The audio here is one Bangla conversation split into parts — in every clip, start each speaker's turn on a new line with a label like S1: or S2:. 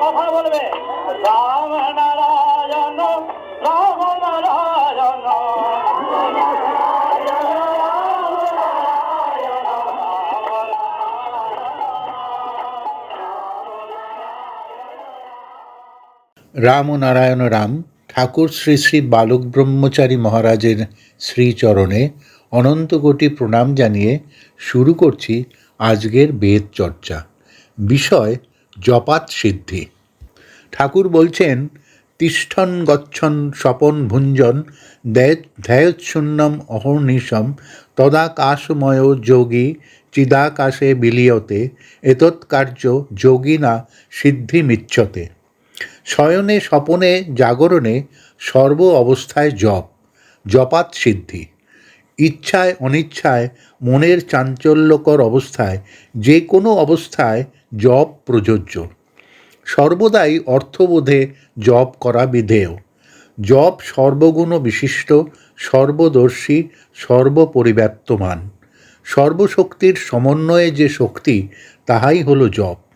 S1: কথা বলবে। রাম নারায়ণ। রাম
S2: ও নারায়ণ রাম ঠাকুর শ্রী শ্রী বালক ব্রহ্মচারী মহারাজের শ্রীচরণে অনন্ত কোটি প্রণাম জানিয়ে শুরু করছি আজকের বেদ চর্চা। বিষয় জপাত সিদ্ধি। ঠাকুর বলছেন, তিষ্ঠন গচ্ছন স্বপন ভুঞ্জন ধ্যায়োচ্ছুন্নম অহর্নিশম তদাকাশময় যোগী চিদাকাশে বিলিয়তে এতৎকার্য যোগিনা সিদ্ধিমিচ্ছতে শয়নে, স্বপনে, জাগরণে সর্ব অবস্থায় জপ জপাত সিদ্ধি। ইচ্ছায়, অনিচ্ছায়, মনের চাঞ্চল্যকর অবস্থায়, যে কোনো অবস্থায় জপ প্রযোজ্য। সর্বদাই অর্থবোধে জপ করা বিধেয়। জপ সর্বগুণ বিশিষ্ট, সর্বদর্শী, সর্বপরিব্যাপ্তমান। সর্বশক্তির সমন্বয়ে যে শক্তি, তাহাই হলো জপ।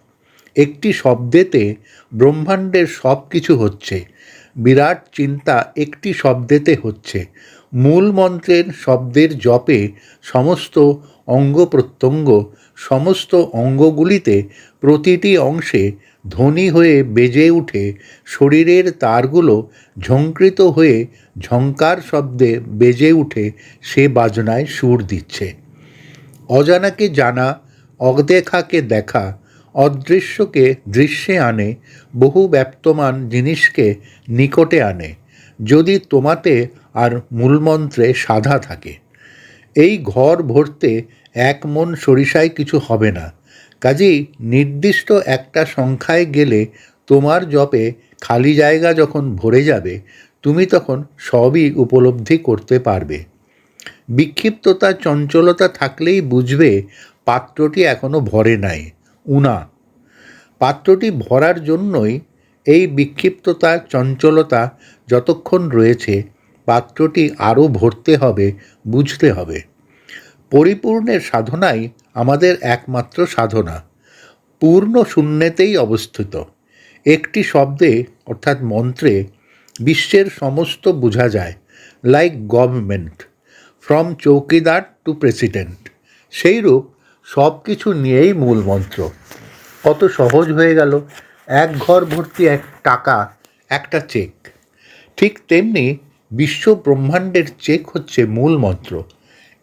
S2: একটি শব্দেতে ব্রহ্মাণ্ডের সব কিছু হচ্ছে। বিরাট চিন্তা একটি শব্দেতে হচ্ছে। মূল মন্ত্রের শব্দের জপে সমস্ত অঙ্গ প্রত্যঙ্গ, সমস্ত অঙ্গগুলিতে প্রতিটি অংশে ধ্বনি হয়ে বেজে উঠে শরীরের তারগুলো ঝঙ্কৃত হয়ে ঝঙ্কার শব্দে বেজে উঠে সে বাজনায় সুর দিচ্ছে। অজানাকে জানা, অদেখাকে দেখা অদৃশ্যকে দৃশ্যে আনে, বহু ব্যক্তমান জিনিসকে নিকটে আনে, যদি তোমাতে আর মূলমন্ত্রে সাধা থাকে। এই ঘর ভরতে এক মন সরিষায় কিছু হবে না। কাজেই নির্দিষ্ট একটা সংখ্যায় গেলে তোমার জপে খালি জায়গা যখন ভরে যাবে, তুমি তখন সবই উপলব্ধি করতে পারবে। বিক্ষিপ্ততা, চঞ্চলতা থাকলেই বুঝবে পাত্রটি এখনও ভরে নাই। উনা পাত্রটি ভরার জন্যই এই বিক্ষিপ্ততা, চঞ্চলতা যতক্ষণ রয়েছে, পাত্রটি আরও ভরতে হবে, বুঝতে হবে। পরিপূর্ণের সাধনাই আমাদের একমাত্র সাধনা। পূর্ণ শূন্যেতেই অবস্থিত। একটি শব্দে, অর্থাৎ মন্ত্রে, বিশ্বের সমস্ত বোঝা যায় like government from chowkidar to president সেইরূপ সব কিছু নিয়েই মূল মন্ত্র। কত সহজ হয়ে গেল। এক ঘর ভর্তি এক টাকা, একটা চেক। ঠিক তেমনি বিশ্ব ব্রহ্মাণ্ডের চেক হচ্ছে মূল মন্ত্র।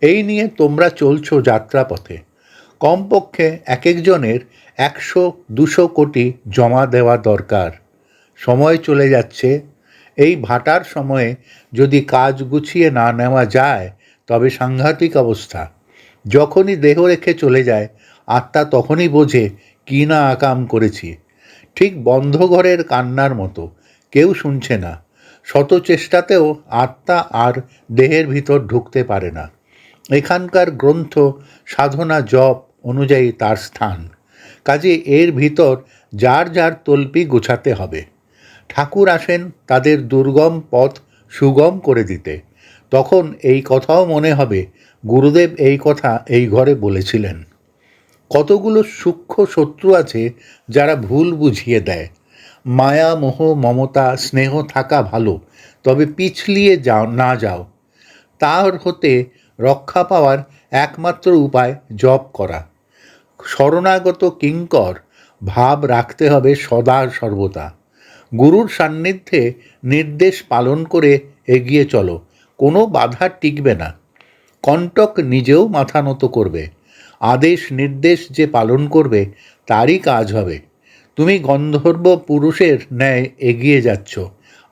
S2: এই নিয়ে তোমরা চলছো যাত্রাপথে। কমপক্ষে এক একজনের একশো, দুশো কোটি জমা দেওয়া দরকার। সময় চলে যাচ্ছে। এই ভাটার সময়ে যদি কাজ গুছিয়ে না নেওয়া যায়, তবে সাংঘাতিক অবস্থা। যখনই দেহ রেখে চলে যায়, আত্মা তখনই বোঝে কী না আকাম করেছি। ঠিক বন্ধ ঘরের কান্নার মতো, কেউ শুনছে না। শত চেষ্টাতেও আত্মা আর দেহের ভিতর ঢুকতে পারে না। এখানকার গ্রন্থ, সাধনা, জপ অনুযায়ী তার স্থান। কাজে এর ভিতর যার যার তল্পি গোছাতে হবে। ঠাকুর আসেন তাদের দুর্গম পথ সুগম করে দিতে। তখন এই কথাও মনে হবে গুরুদেব এই কথা এই ঘরে বলেছিলেন। কতগুলো সূক্ষ্ম শত্রু আছে যারা ভুল বুঝিয়ে দেয়। মায়া, মোহ, মমতা, স্নেহ থাকা ভালো, তবে পিছলিয়ে যাও, না যাও। তার হতে রক্ষা পাওয়ার একমাত্র উপায় জপ করা। শরণাগত কিঙ্কর ভাব রাখতে হবে সদা সর্বদা। গুরুর সান্নিধ্যে নির্দেশ পালন করে এগিয়ে চলো, কোনো বাধা টিকবে না। কণ্টক নিজেও মাথা নত করবে। আদেশ নির্দেশ যে পালন করবে, তারই কাজ হবে। তুমি গন্ধর্ব পুরুষের ন্যায় এগিয়ে যাচ্ছ,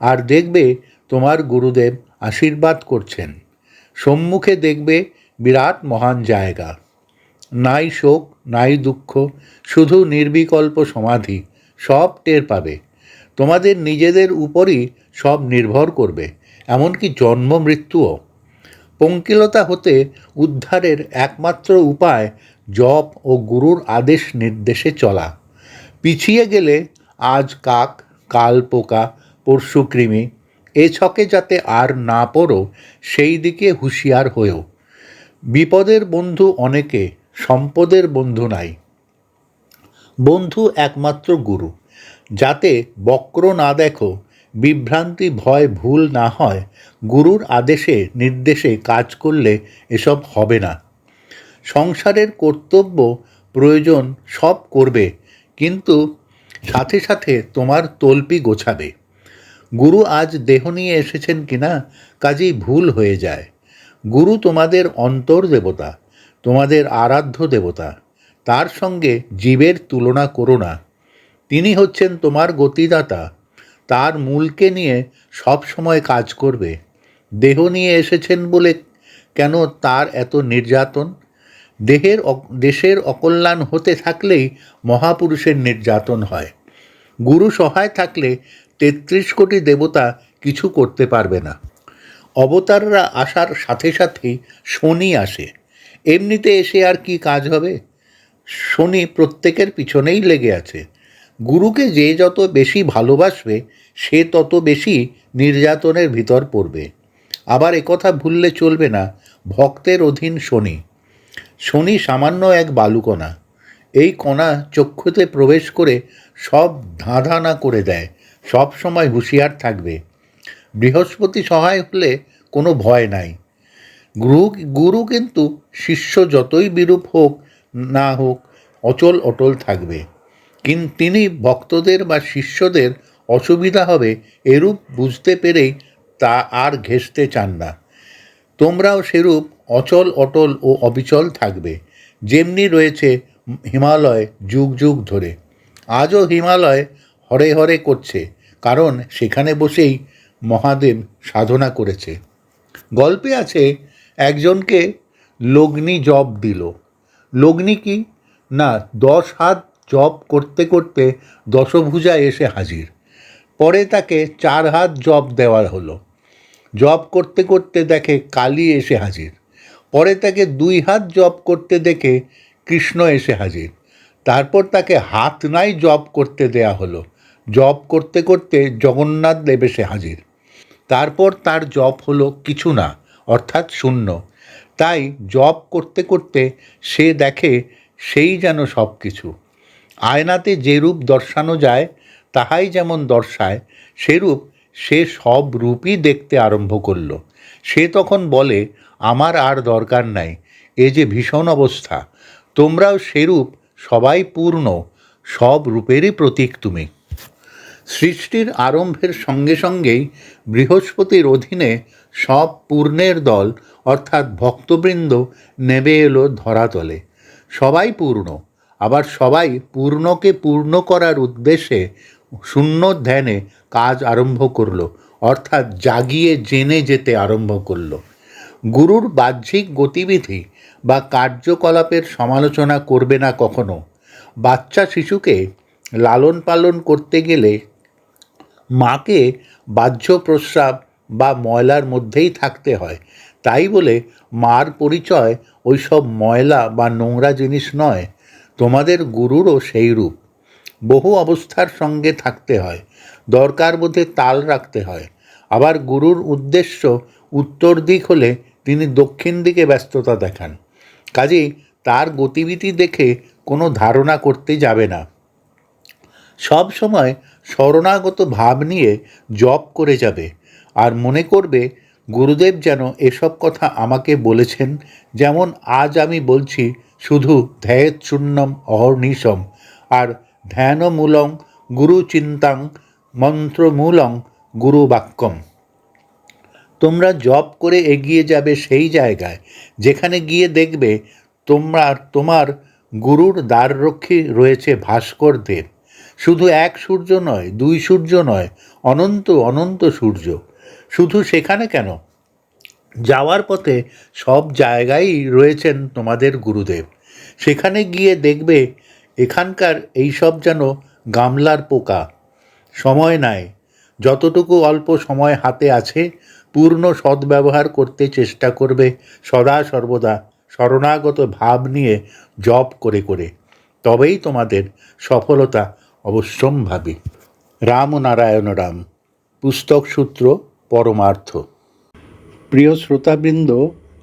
S2: আর দেখবে তোমার গুরুদেব আশীর্বাদ করছেন। সম্মুখে দেখবে বিরাট মহান জায়গা। নাই শোক, নাই দুঃখ, শুধু নির্বিকল্প সমাধি, সব টের পাবে। তোমাদের নিজেদের উপরই সব নির্ভর করবে, এমনকি জন্ম মৃত্যুও। পঙ্কিলতা হতে উদ্ধারের একমাত্র উপায় জপ ও গুরুর আদেশ নির্দেশে চলা। পিছিয়ে গেলে আজ কাক, কাল পোকা, পরশু কৃমি, এ ছকে যাতে আর না পড়ো, সেই দিকে হুঁশিয়ার হয়েও। বিপদের বন্ধু অনেকে, সম্পদের বন্ধু নাই। বন্ধু একমাত্র গুরু, যাতে বক্র না দেখো বিভ্রান্তি, ভয়, ভুল না হয়, গুরুর আদেশে, নির্দেশে কাজ করলে এসব হবে না। সংসারের কর্তব্য, প্রয়োজন সব করবে, কিন্তু সাথে সাথে তোমার তলপি গোছাবে। গুরু আজ দেহ নিয়ে এসেছেন কিনা, কাজেই ভুল হয়ে যায়। গুরু তোমাদের অন্তর দেবতা, তোমাদের আরাধ্য দেবতা, তার সঙ্গে জীবের তুলনা করো না। তিনি হচ্ছেন তোমার গতিদাতা তার মূলকে নিয়ে সব সময় কাজ করবে। দেহ নিয়ে এসেছেন বলে কেন তার এত নির্যাতন? দেহের দেশের অকল্যাণ হতে থাকলেই মহাপুরুষের নির্যাতন হয়। গুরু সহায় থাকলে তেত্রিশ কোটি দেবতা কিছু করতে পারবে না। অবতাররা আসার সাথে সাথেই শনি আসে। এমনিতে এসে আর কি কাজ হবে? শনি প্রত্যেকের পিছনেই লেগে আছে। গুরুকে যে যত বেশি ভালোবাসবে, সে তত বেশি নির্যাতনের ভিতর পড়বে। আবার একথা ভুললে চলবে না, ভক্তের অধীন শনি। শনি সামান্য এক বালুকণা। এই কণা চক্ষুতে প্রবেশ করে সব ধাঁধানা করে দেয়, সব সময় হুঁশিয়ার থাকবে। বৃহস্পতি সহায় হলে কোনো ভয় নাই। গুরু গুরু কিন্তু শিষ্য যতই বিরূপ হোক, না হোক অচল অটল থাকবে। কিন্তু তিনি ভক্তদের বা শিষ্যদের অসুবিধা হবে এরূপ বুঝতে পেরেই তা আর ঘেঁষতে চান না। তোমরাও সেরূপ অচল, অটল ও অবিচল থাকবে। যেমনি রয়েছে হিমালয় যুগ যুগ ধরে। আজও হিমালয় হরে হরে করছে, কারণ সেখানে বসেই মহাদেব সাধনা করেছে। গল্পে আছে, একজনকে লগ্নি জব দিল। লগ্নি কি? না, দশ হাত জব করতে করতে দশভুজা এসে হাজির। পরে তাকে চার হাত জপ দেওয়া হলো। জব করতে করতে দেখে কালী এসে হাজির। পরে তাকে দুই হাত জব করতে দেখে কৃষ্ণ এসে হাজির। তারপর তাকে হাত নাই জপ করতে দেয়া হলো। জব করতে করতে জগন্নাথ দেব এসে হাজির। তারপর তার জব হলো কিছু না, অর্থাৎ শূন্য। তাই জপ করতে করতে সে দেখে সেই যেন সব কিছু আয়নাতে যে রূপ দর্শানো যায়, তাহাই যেমন দর্শায়, সেরূপ সে সব রূপই দেখতে আরম্ভ করল। সে তখন বলে, আমার আর দরকার নাই, এ যে ভীষণ অবস্থা। তোমরাও সেরূপ সবাই পূর্ণ, সব রূপেরই প্রতীক তুমি। সৃষ্টির আরম্ভের সঙ্গে সঙ্গেই বৃহস্পতির অধীনে সব পূর্ণের দল, অর্থাৎ ভক্তবৃন্দ, নেমে এলো ধরাতলে। সবাই পূর্ণ আবার সবাই পূর্ণকে পূর্ণ করার উদ্দেশ্যে শূন্য ধ্যানে কাজ আরম্ভ করল, অর্থাৎ জাগিয়ে জেনে যেতে আরম্ভ করল। গুরুর বাহ্যিক গতিবিধি বা কার্যকলাপের সমালোচনা করবে না কখনো। বাচ্চা শিশুকে লালন পালন করতে গেলে মাকে বাহ্য প্রস্রাব বা ময়লার মধ্যেই থাকতে হয়। তাই বলে মার পরিচয় ওইসব ময়লা বা নোংরা জিনিস নয়। তোমাদের গুরুরও সেই রূপ। বহু অবস্থার সঙ্গে থাকতে হয়, দরকার বোধে তাল রাখতে হয়। আবার গুরুর উদ্দেশ্য উত্তর দিক হলে তিনি দক্ষিণ দিকে ব্যস্ততা দেখান। কাজেই তার গতিবিধি দেখে কোনো ধারণা করতে যাবে না। সব সময় শরণাগত ভাব নিয়ে জপ করে যাবে আর মনে করবে, গুরুদেব যেন এসব কথা আমাকে বলেছেন, যেমন আজ আমি বলছি শুধু ধ্যায়েত শূন্যম অহর্নিশম, আর ধ্যানমূলং গুরুচিন্তাং মন্ত্রমূলং গুরু বাক্যম তোমরা জপ করে এগিয়ে যাবে সেই জায়গায়, যেখানে গিয়ে দেখবে তোমরা তোমার গুরুর দ্বাররক্ষী রয়েছে ভাস্কর দেব। শুধু এক সূর্য নয়, দুই সূর্য নয়, অনন্ত অনন্ত সূর্য। শুধু সেখানে কেন? যাওয়ার পথে সব জায়গায় রয়েছেন তোমাদের গুরুদেব। সেখানে গিয়ে দেখবে এখানকার এইসব যেন গামলার পোকা। সময় নাই। যতটুকু অল্প সময় হাতে আছে, পূর্ণ সদ্ব্যবহার করতে চেষ্টা করবে সদা সর্বদা শরণাগত ভাব নিয়ে জপ করে করে। তবেই তোমাদের সফলতা অবশ্যম্ভাবী। রাম নারায়ণ রাম। পুস্তক সূত্র, পরমার্থ। প্রিয় শ্রোতাবৃন্দ,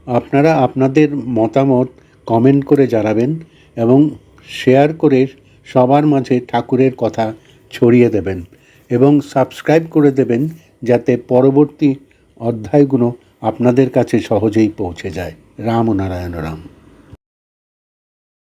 S2: আপনারা আপনাদের মতামত কমেন্ট করে জানাবেন এবং শেয়ার করে সবার মাঝে ঠাকুরের কথা ছড়িয়ে দেবেন এবং সাবস্ক্রাইব করে দেবেন যাতে পরবর্তী অধ্যায়গুলো আপনাদের কাছে সহজেই পৌঁছে যায়। রাম নারায়ণ রাম।